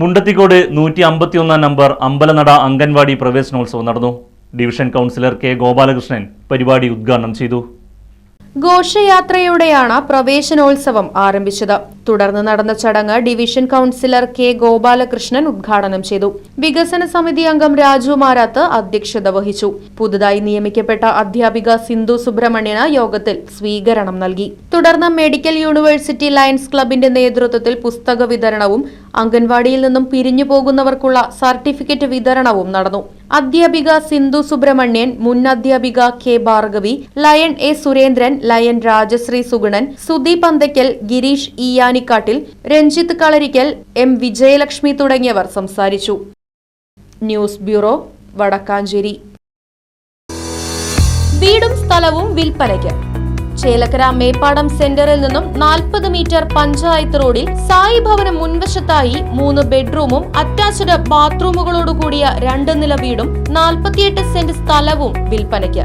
Mundathikode നൂറ്റി അമ്പത്തിയൊന്നാം number അമ്പലനട അംഗൻവാടി പ്രവേശനോത്സവം നടന്നു. ഡിവിഷൻ കൗൺസിലർ കെ ഗോപാലകൃഷ്ണൻ പരിപാടി ഉദ്ഘാടനം ചെയ്തു. ഘോഷയാത്രയോടെയാണ് പ്രവേശനോത്സവം ആരംഭിച്ചത്. തുടർന്ന് നടന്ന ചടങ്ങ് ഡിവിഷൻ കൗൺസിലർ കെ ഗോപാലകൃഷ്ണൻ ഉദ്ഘാടനം ചെയ്തു. വികസന സമിതി അംഗം രാജു മാരാത്ത് അധ്യക്ഷത വഹിച്ചു. പുതുതായി നിയമിക്കപ്പെട്ട അധ്യാപിക സിന്ധു സുബ്രഹ്മണ്യന് യോഗത്തിൽ സ്വീകരണം നൽകി. തുടർന്ന് മെഡിക്കൽ യൂണിവേഴ്സിറ്റി ലയൺസ് ക്ലബിന്റെ നേതൃത്വത്തിൽ പുസ്തക വിതരണവും അംഗൻവാടിയിൽ നിന്നും പിരിഞ്ഞു പോകുന്നവർക്കുള്ള സർട്ടിഫിക്കറ്റ് വിതരണവും നടന്നു. അധ്യാപിക സിന്ധു സുബ്രഹ്മണ്യൻ മുൻ അധ്യാപിക K Bhargavi Lion A Surendran Lion Rajashree Sugunan Sudeep Anthaykkal Girish Eeyanikkattil Ranjith Kalarikkal M. Vijayalakshmi തുടങ്ങിയവർ സംസാരിച്ചു. News bureau Vadakkancheri. വീടും സ്ഥലവും വിൽപ്പനയ്ക്ക്. ചേലക്കര മേപ്പാടം സെന്ററിൽ നിന്നും നാൽപ്പത് മീറ്റർ പഞ്ചായത്ത് റോഡിൽ സായി ഭവനം മുൻവശത്തായി മൂന്ന് ബെഡ്റൂമും അറ്റാച്ച്ഡ് ബാത്റൂമുകളോടുകൂടിയ രണ്ട് നില വീടും നാൽപ്പത്തിയെട്ട് സെന്റ് സ്ഥലവും വിൽപ്പനയ്ക്ക്.